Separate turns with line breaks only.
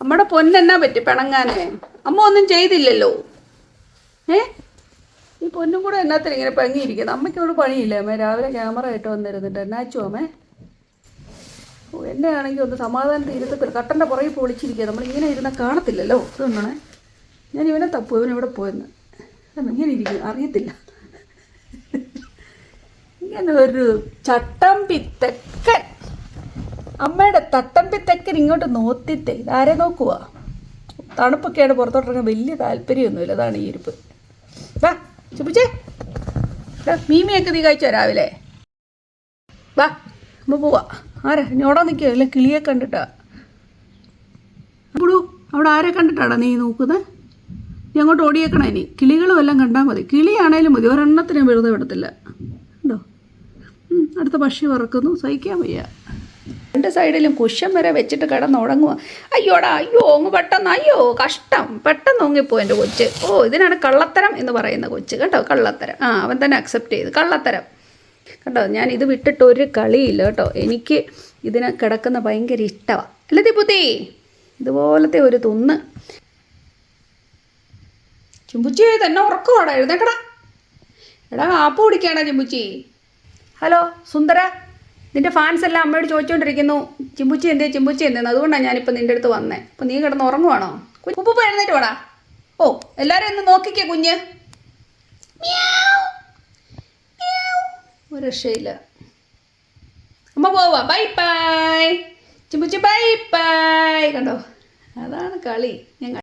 നമ്മുടെ പൊന്നെന്നാ പറ്റി പിണങ്ങാനേ? അമ്മ ഒന്നും ചെയ്തില്ലല്ലോ. ഏ? ഈ പൊന്നും കൂടെ എന്നാത്തിന് ഇങ്ങനെ പങ്ങിയിരിക്കുന്നത് അമ്മയ്ക്കോട് പണിയില്ല അമ്മ? രാവിലെ ക്യാമറ ആയിട്ട് വന്നിരുന്നിട്ട്. എന്നാച്ചു അമ്മേ? എന്നെ ആണെങ്കിൽ ഒന്ന് സമാധാനത്തിൽ ഇരുത്തത്തില്ല കട്ടന്റെ പുറകെ പൊളിച്ചിരിക്കുക നമ്മളിങ്ങനെ ഇരുന്ന കാണത്തില്ലല്ലോ. ഇതുകൊണ്ടാണേ ഞാൻ ഇവനെ തപ്പു ഇവൻ ഇവിടെ പോയെന്ന്? ഇങ്ങനെ ഇരിക്കും അറിയത്തില്ല. ഇങ്ങനെ ഒരു ചട്ടം തെക്കൻ അമ്മയുടെ തട്ടമ്പി തെക്കൻ ഇങ്ങോട്ട് നോത്തിത്തെ ഇതാരെ നോക്കുക തണുപ്പൊക്കെയാണ് പുറത്തോട്ടിറങ്ങാൻ വലിയ താല്പര്യമൊന്നുമില്ല അതാണ് ഈ ഇരിപ്പ്. വാ ചുപ്പിച്ചേ മീമിയൊക്കെ നീ കഴിച്ചോ രാവിലെ? വാ അമ്മ പോവാ. ആരാ? ഞോടാ നിൽക്കുക അല്ല കിളിയെ കണ്ടിട്ടാ. അപ്പോഴൂ അവിടെ ആരെ കണ്ടിട്ടാടാ നീ നോക്കുന്നത് നീ അങ്ങോട്ട് ഓടിയേക്കണേ ഇനി. കിളികളും എല്ലാം കണ്ടാൽ മതി. കിളിയാണേലും മതി ഒരെണ്ണത്തിനും വെറുതെ വിടത്തില്ല. ഉണ്ടോ? അടുത്ത പക്ഷി പറക്കുന്നു സഹിക്കാൻ വയ്യ. രണ്ട് സൈഡിലും കുശം വരെ വെച്ചിട്ട് കിടന്നുടങ്ങുക അയ്യോടാ അയ്യോ അങ്ങ് പെട്ടെന്ന് അയ്യോ കഷ്ടം. പെട്ടെന്ന് ഒങ്ങിപ്പോ എന്റെ കൊച്ച്. ഓ ഇതിനാണ് കള്ളത്തരം എന്ന് പറയുന്ന കൊച്ച്. കേട്ടോ കള്ളത്തരം. ആ അവൻ തന്നെ അക്സെപ്റ്റ് ചെയ്ത്. കള്ളത്തരം. കേട്ടോ ഞാൻ ഇത് വിട്ടിട്ട് ഒരു കളിയില്ല കേട്ടോ. എനിക്ക് ഇതിന് കിടക്കുന്ന ഭയങ്കര ഇഷ്ടമാണ് അല്ലേ തിപ്പുത്തി ഇതുപോലത്തെ ഒരു തുന്ന്. ചുമ്പുച്ചി തന്നെ ഉറക്കമാടാ എഴുന്നേക്കടാ. എടാ ആപ്പ് കുടിക്കാണ ചുമ്പുച്ചി. ഹലോ സുന്ദര. നിന്റെ ഫാൻസ് എല്ലാം അമ്മയോട് ചോദിച്ചുകൊണ്ടിരിക്കുന്നു ചിമ്പുച്ചി എന്തേ ചിമ്പുച്ചി എന്തേന്ന് അതുകൊണ്ടാണ് ഞാനിപ്പോൾ നിന്റെ അടുത്ത് വന്നേ. അപ്പോൾ നീ കിടന്ന് ഉറങ്ങുവാണോ? ഉപ്പുപ്പ എഴുന്നേറ്റ് വേടാ. ഓ എല്ലാവരും ഒന്ന് നോക്കിക്കേ കുഞ്ഞ്. ഒരു രക്ഷയില്ല അമ്മ പോവാ. ബൈ ബൈ ചിമ്പുച്ചി ബൈ ബൈ കണ്ടോ? അതാണ് കളി. ഞാൻ